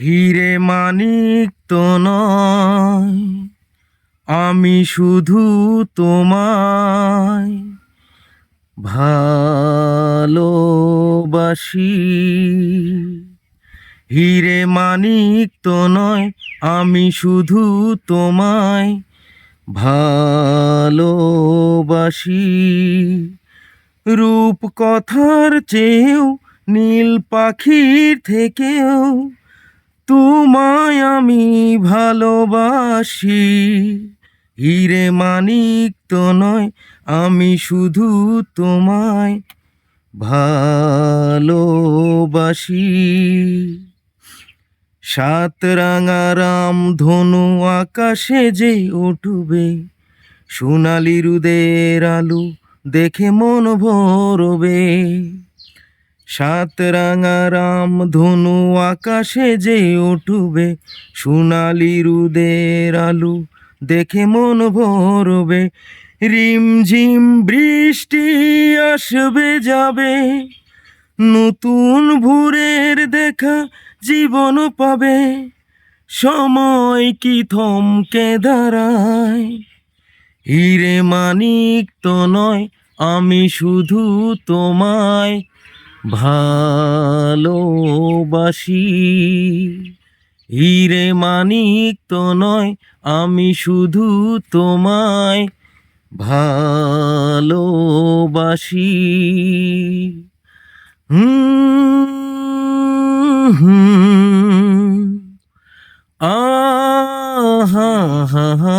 হিরে মানিক তো আমি শুধু তোমায় ভালোবাসি। হিরে মানিক তো নয়, আমি শুধু তোমায় ভালোবাসি। রূপ কথার চেয়েও নীল পাখির থেকেও তোমায় আমি ভালোবাসি। হিরে মানিক তো নয়, আমি শুধু তোমায় ভালোবাসি। সাত রাঙা রাম ধনু আকাশে যে উঠবে, সোনালি রুদের আলু দেখে মন ভরবে। সাত রাঙা রাম ধনু আকাশে যে উঠবে, সোনালি রুদের আলু দেখে মন ভরবে। রিমঝিম বৃষ্টি আসবে, যাবে। নতুন ভোরের দেখা জীবন পাবে। সময় কি থমকে দাঁড়ায়? হিরে মানিক তো নয়, আমি শুধু তোমায়। ভালোবাসি। হিরে মানিক তো নয় আমি শুধু তোমায় ভালোবাসি। হুম হা হা হা।